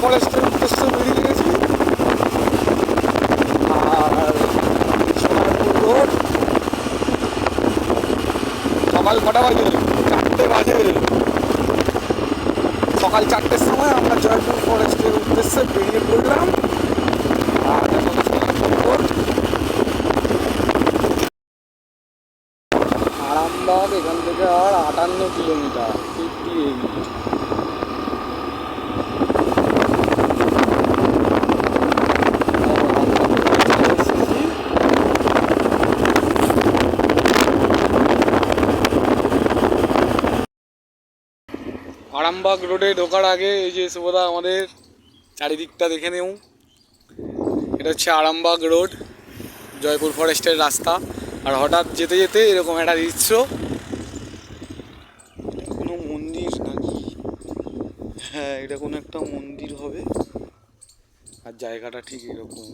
ফরেস্টের উদ্দেশ্যে বেরিয়ে গেছি। আর সোনারপুর রোড সকাল কটা বাজে? চারটে বাজে। সকাল চারটের সময় আমরা জয়পুর ফরেস্টের উদ্দেশ্যে বেরিয়ে পড়লাম আর এখন সোনারপুর রোড আরামবাগ এখান থেকে আর আটান্ন কিলোমিটার ফিফটি এইট আরামবাগ রোডে ঢোকার আগে এই যে সুবোধা আমাদের চারিদিকটা দেখে নেও। এটা হচ্ছে আরামবাগ রোড, জয়পুর ফরেস্টের রাস্তা। আর হঠাৎ যেতে যেতে এরকম একটা দৃশ্য। কোনো মন্দির নাকি? হ্যাঁ এটা কোনো একটা মন্দির হবে। আর জায়গাটা ঠিক এরকম।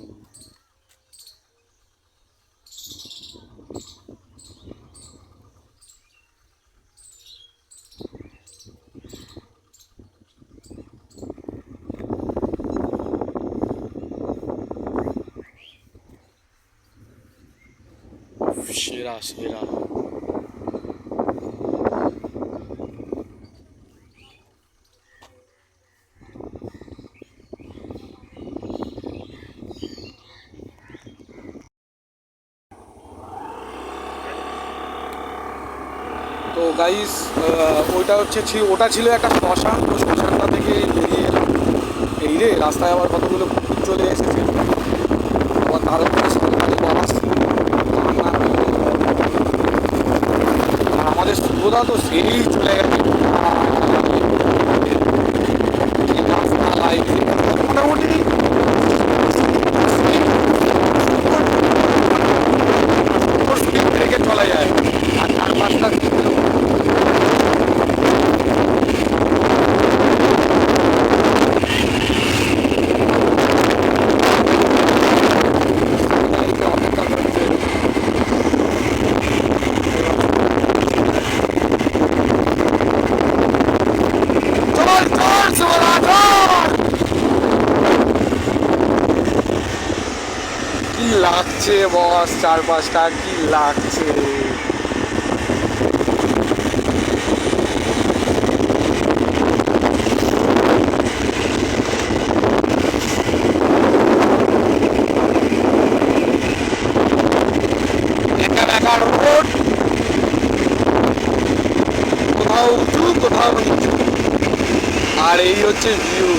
সেরা সেরা তো গাইস ওইটা হচ্ছে ওটা ছিল একটা শ্মশান, তো শ্মশানটা থেকে বেরিয়ে এলাম। এই রে, রাস্তায় আবার কতগুলো চলে এসেছে। আবার তার উপরে সরকারি বাস আর সুবোধা তো সেই চলে গেছে এই রাস্তা লাইনে মোটামুটি স্পিড থেকে চলা যায় আর চার পাঁচটা গাড়িকে অপেক্ষা করছে চল চল সুবোধা চল কি লাগছে বস চার পাঁচটা কি লাগছে একা একা রোড কোথাও উঁচু কোথাও নিচু আর এই হচ্ছে ভিউ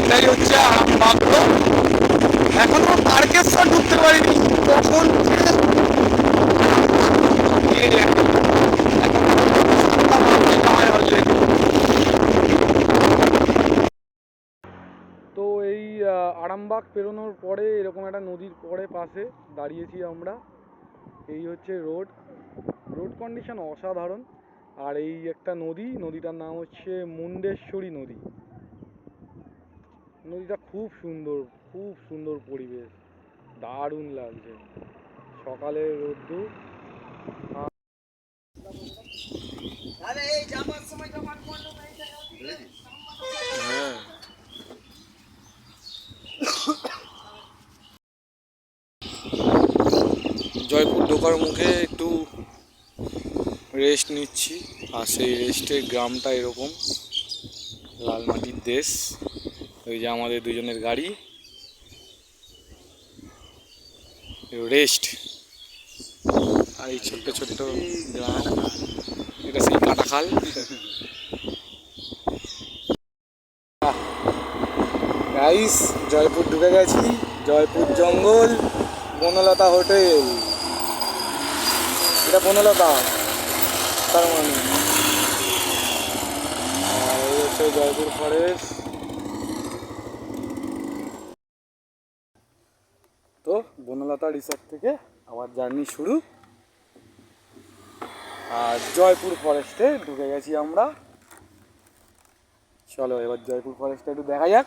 এটাই হচ্ছে রোড এখনও তারকেশ্বর ঢুকতে পারিনি। কখন। তো এই আরামবাগ পেরোনোর পরে এরকম একটা নদীর পরে পাশে দাঁড়িয়েছি আমরা। এই হচ্ছে রোড। রোড কন্ডিশন অসাধারণ। আর এই একটা নদী, নদীটার নাম হচ্ছে মুন্ডেশ্বরী নদী। নদীটা খুব সুন্দর খুব সুন্দর পরিবেশ। দারুণ লাগছে। সকালের রোদ্দুর। হ্যাঁ জয়পুর ঢোকার মুখে একটু রেস্ট নিচ্ছি। আর সেই রেস্টের গ্রামটা এরকম লাল মাটির দেশ। ওই যে আমাদের দুজনের গাড়ি। রেস্ট আর এই ছোট্ট ছোট্ট গ্রাম, এটা সেই কাটাখাল গাইস জয়পুর ঢুকে গেছি। জয়পুর জঙ্গল, বনলতা হোটেল। এটা বনলতা। তার মানে। আর এই হচ্ছে জয়পুর ফরেস্ট। তো বনলতা রিসর্ট থেকে আবার জার্নি শুরু। আর জয়পুর ফরেস্টে ঢুকে গেছি আমরা। চলো এবার জয়পুর ফরেস্টটা একটু দেখা যাক।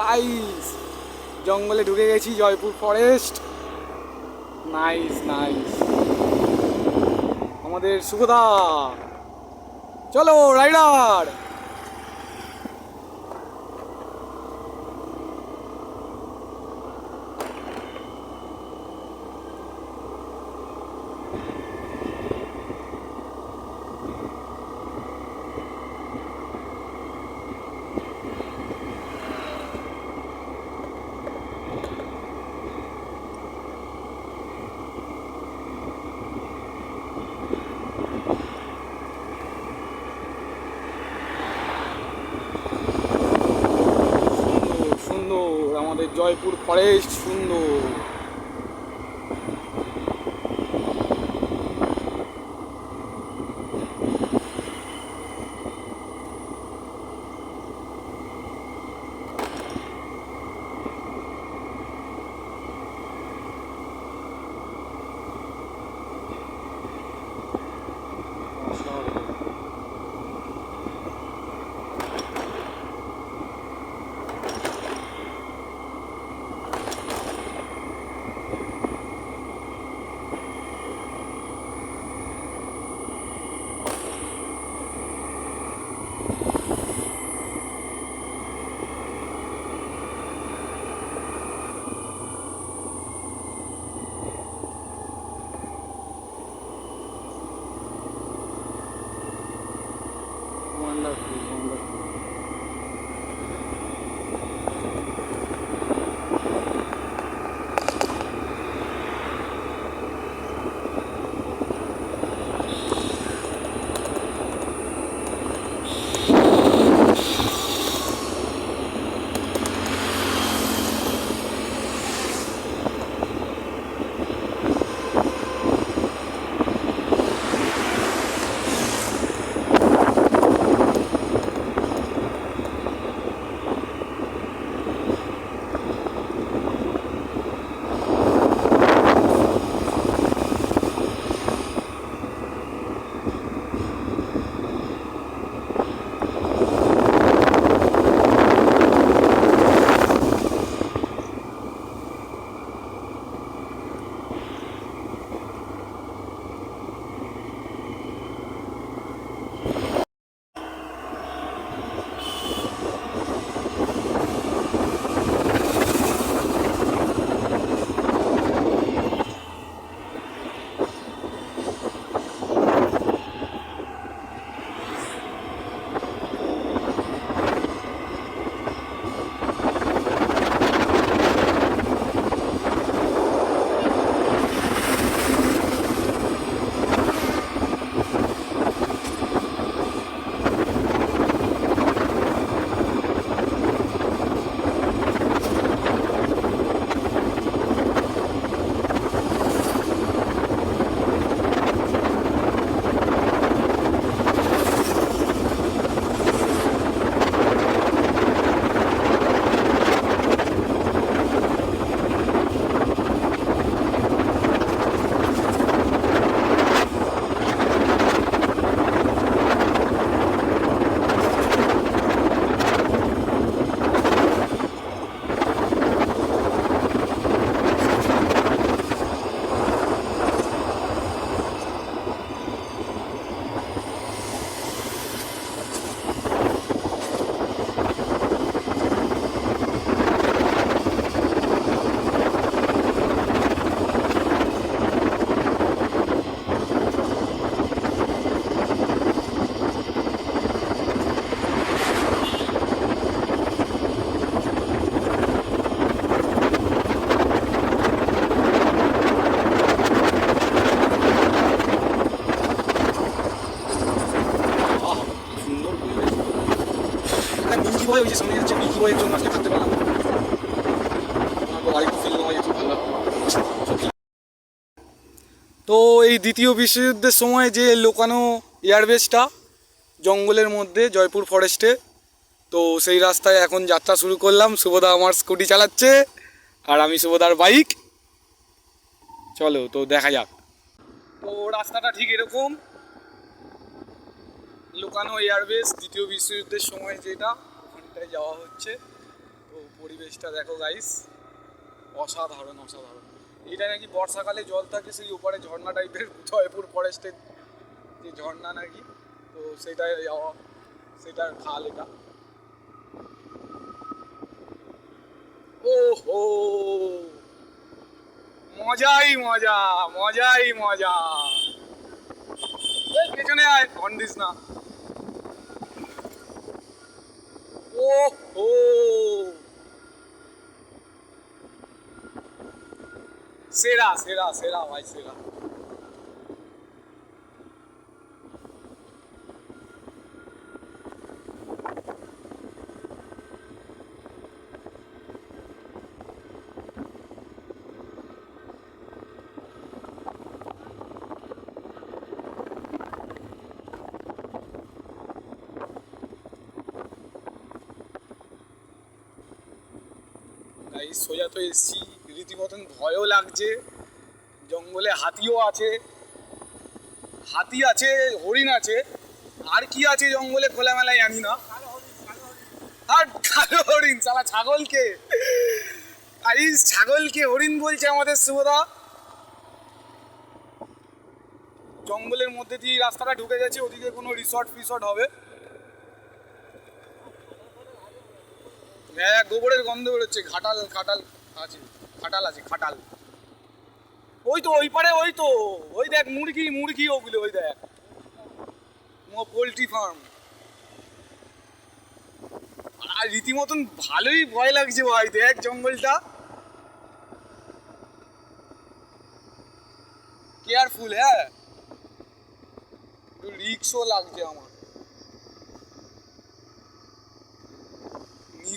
গাইস জঙ্গলে ঢুকে গেছি জয়পুর ফরেস্ট নাইস নাইস আমাদের সুভদা। চলো রাইডার সুন্দর সুন্দর আমাদের জয়পুর ফরেস্ট সুন্দর। তো এই দ্বিতীয় বিশ্বযুদ্ধের সময় যে লোকানো এয়ারবেসটা জঙ্গলের মধ্যে, জয়পুর ফরেস্টে তো সেই রাস্তায় এখন যাত্রা শুরু করলাম। শুভদা আমার স্কুটি চালাচ্ছে, আর আমি শুভদার বাইক চলো, তো দেখা যাক। তো রাস্তাটা ঠিক এরকম। লোকানো এয়ারবেস, দ্বিতীয় বিশ্বযুদ্ধের সময় যেটা ওখানটায় যাওয়া হচ্ছে। তো পরিবেশটা দেখো গাইস অসাধারণ অসাধারণ। এটা নাকি বর্ষাকালে জল থাকে সেই উপরে ঝর্ণা টাইপের জয়পুর ফরেস্টের যে ঝর্ণা নাকি? তো সেটাই যাওয়া সেটার খাল এটা। ও হো মজাই মজা মজাই মজা। পেছনে আয় দিস না। ও হো সেরা সেরা সেরা ভাই সেরা সোজা তো এসছি। রীতিমতন ভয়ও লাগছে। জঙ্গলে হাতিও আছে। হাতি আছে, হরিণ আছে। আর কি আছে জঙ্গলে খোলামেলায় জানি না। আর কালো হরিণ সালা ছাগলকে। গাইস ছাগলকে হরিণ বলছে আমাদের শুভদা জঙ্গলের মধ্যে দিয়ে রাস্তাটা ঢুকে গেছে, ওদিকে কোনো রিসর্ট ফিসর্ট হবে। হ্যাঁ গোবরের গন্ধ বেরোচ্ছে। খাটাল খাটাল আছে খাটাল আছে খাটাল ওই তো, ওই পারে, ওই তো। ওই দেখ, মুরগি মুরগি ওগুলো, ওই দেখ। Poultry farm. আর রীতিমতন ভালোই ভয় লাগছে ভাই, দেখ জঙ্গলটা। কেয়ারফুল হ্যাঁ। একটু রিক্সও লাগছে আমার।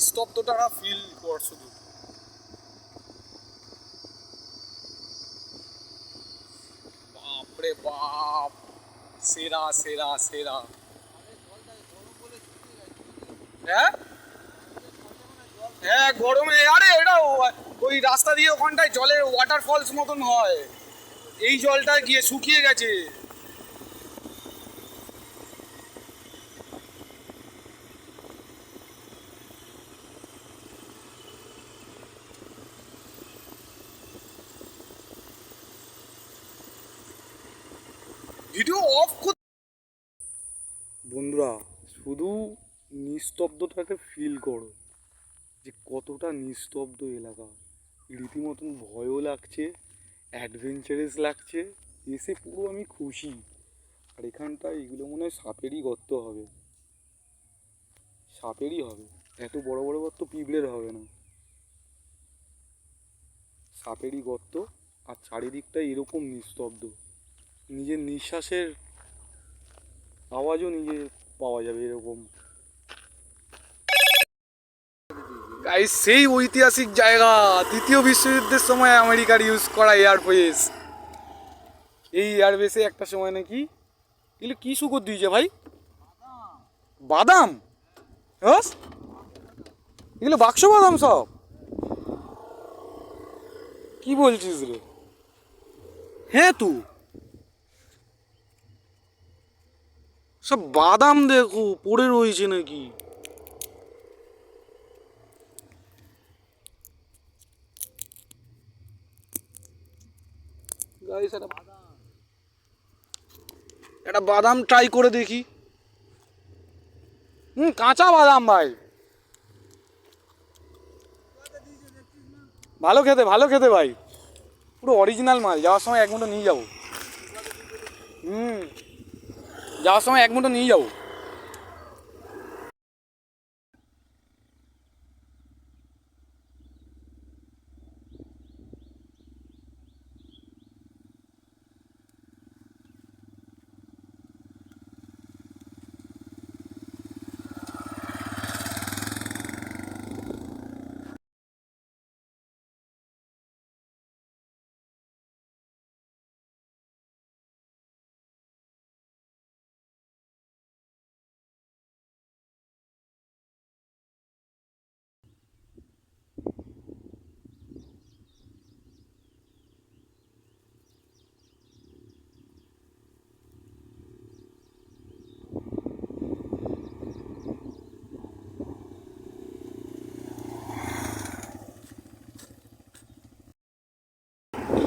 নিস্তব্ধটা ফিল কর শুধু বাপরে বাপ! সেরা সেরা সেরা। হ্যাঁ? হ্যাঁ গরমে। আরে, এটা ওই রাস্তা দিয়ে ওখানটায় জলের ওয়াটারফলস মতন হয়। এই জলটা গিয়ে শুকিয়ে গেছে। ভিডিও অফ বন্ধুরা, শুধু নিস্তব্ধটাকে ফিল করো যে কতটা নিস্তব্ধ এলাকা। রীতিমতন ভয়ও লাগছে অ্যাডভেঞ্চারাস লাগছে, এসে পুরো আমি খুশি। আর এখানটা এগুলো মনে হয় সাপেরই গর্ত হবে। সাপেরই হবে। এত বড় বড় গর্ত পিঁপড়ের হবে না। সাপেরই গর্ত আর চারিদিকটা এরকম নিস্তব্ধ। নিজের নিঃশ্বাসের আওয়াজও নিজে পাওয়া যাবে এরকম। গাইস সেই ঐতিহাসিক জায়গা, দ্বিতীয় বিশ্বযুদ্ধের সময় আমেরিকার ইউজ করা এয়ারবেস এই এয়ারবেসে একটা সময় নাকি, এগুলো কি শুকর দিয়েছে ভাই? বাদাম? হ্যাঁ? এগুলো বাক্স বাদাম সব? কি বলছিস রে? হ্যাঁ তু। সব বাদাম দেখো, পড়ে রয়েছে নাকি? একটা বাদাম। ট্রাই করে দেখি। হুম, কাঁচা বাদাম ভাই। ভালো খেতে ভালো খেতে ভাই। পুরো অরিজিনাল মাল, যাওয়ার সময় এক মুঠো নিয়ে যাব। হুম। যাওয়ার সময় এক মুঠো নিয়ে যাব।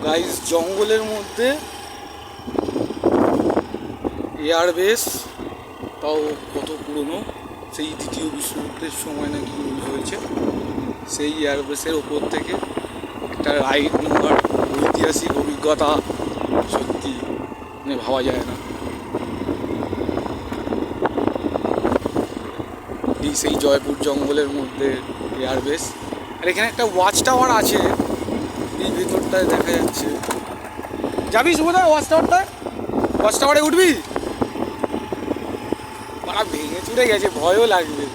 গাইস জঙ্গলের মধ্যে এয়ারবেস তাও কত পুরনো? সেই দ্বিতীয় বিশ্বযুদ্ধের সময় নাকি ইউজ হয়েছে। সেই এয়ারবেসের ওপর থেকে একটা রাইড নেওয়ার ঐতিহাসিক অভিজ্ঞতা সত্যি মানে ভাবা যায় না। সেই জয়পুর জঙ্গলের মধ্যে এয়ারবেস আর এখানে একটা ওয়াচ টাওয়ার আছে। এই ভেতরটায় দেখা যাচ্ছে। যাবি সুবোধা ওয়াচ টাওয়ারটায় ওয়াচ টাওয়ারে উঠবি? পাড়া ভেঙে চুরে গেছে, ভয়ও লাগবে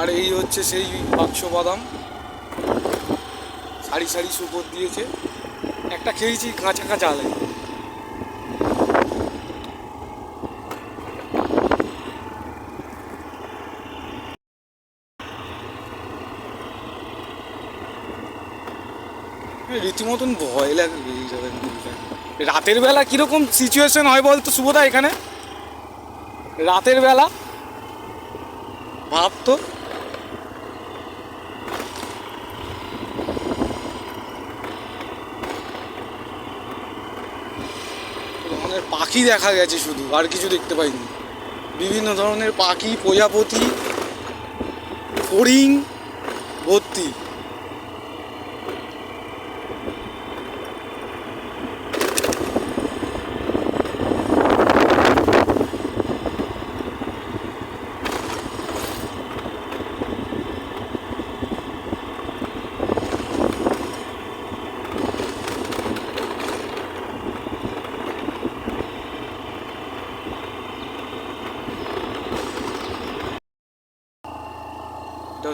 আর এই হচ্ছে সেই বাক্স বাদাম। সারি সারি সুপর দিয়েছে। একটা খেয়েছি কাঁচা কাঁচা আলে। রীতিমতন ভয় লাগে রাতের বেলা কীরকম সিচুয়েশন হয় বলতো শুভদা এখানে? রাতের বেলা ভাব তো ধরনের পাখি দেখা গেছে শুধু আর কিছু দেখতে পাইনি। বিভিন্ন ধরনের পাখি প্রজাপতি ফড়িং ভর্তি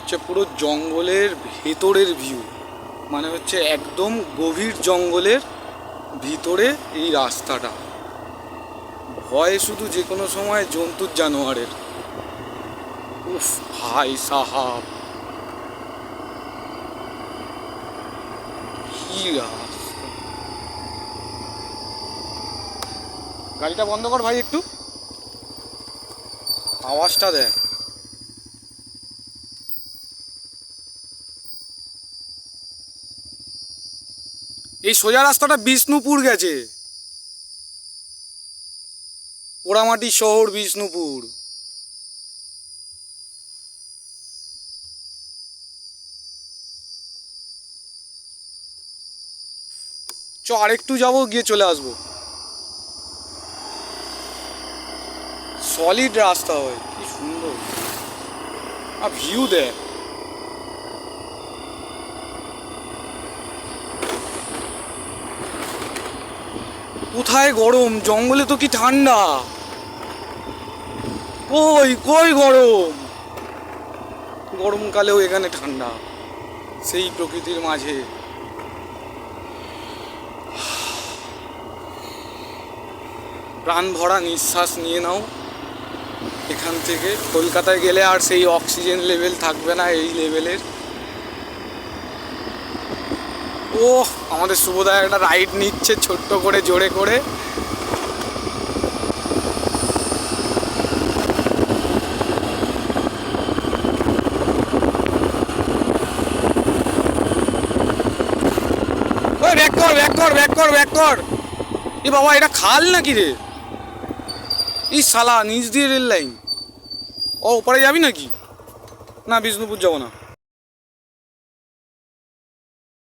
হচ্ছে পুরো জঙ্গলের ভেতরের ভিউ মানে হচ্ছে একদম গভীর জঙ্গলের ভিতরে এই রাস্তাটা। ভয় শুধু যে কোনো সময় জন্তুর জানোয়ারের। উফ ভাই সাহাব। গাড়িটা বন্ধ কর ভাই একটু। আওয়াজটা দেখ। এই সোজা রাস্তাটা বিষ্ণুপুর গেছে। পোড়ামাটি শহর বিষ্ণুপুর। চ, আরেকটু যাব, গিয়ে চলে আসব। সলিড রাস্তা হয়, কি সুন্দর। আর ভিউ দেখ। কোথায় গরম? জঙ্গলে তো কি ঠান্ডা? কই কই গরম? গরমকালেও এখানে ঠান্ডা, সেই প্রকৃতির মাঝে। প্রাণ ভরা নিঃশ্বাস নিয়ে নাও। এখান থেকে কলকাতায় গেলে আর সেই অক্সিজেন লেভেল থাকবে না এই লেভেলের ও আমাদের শুভদা একটা রাইড নিচ্ছে ছোট্ট করে, জোরে করে। ব্যাক কর ব্যাক কর ব্যাক কর ব্যাক কর এ বাবা, এটা খাল নাকি রে? এই শালা, নিচ দিয়ে রেল লাইন ও, ওপারে যাবি নাকি? না, বিষ্ণুপুর যাব না।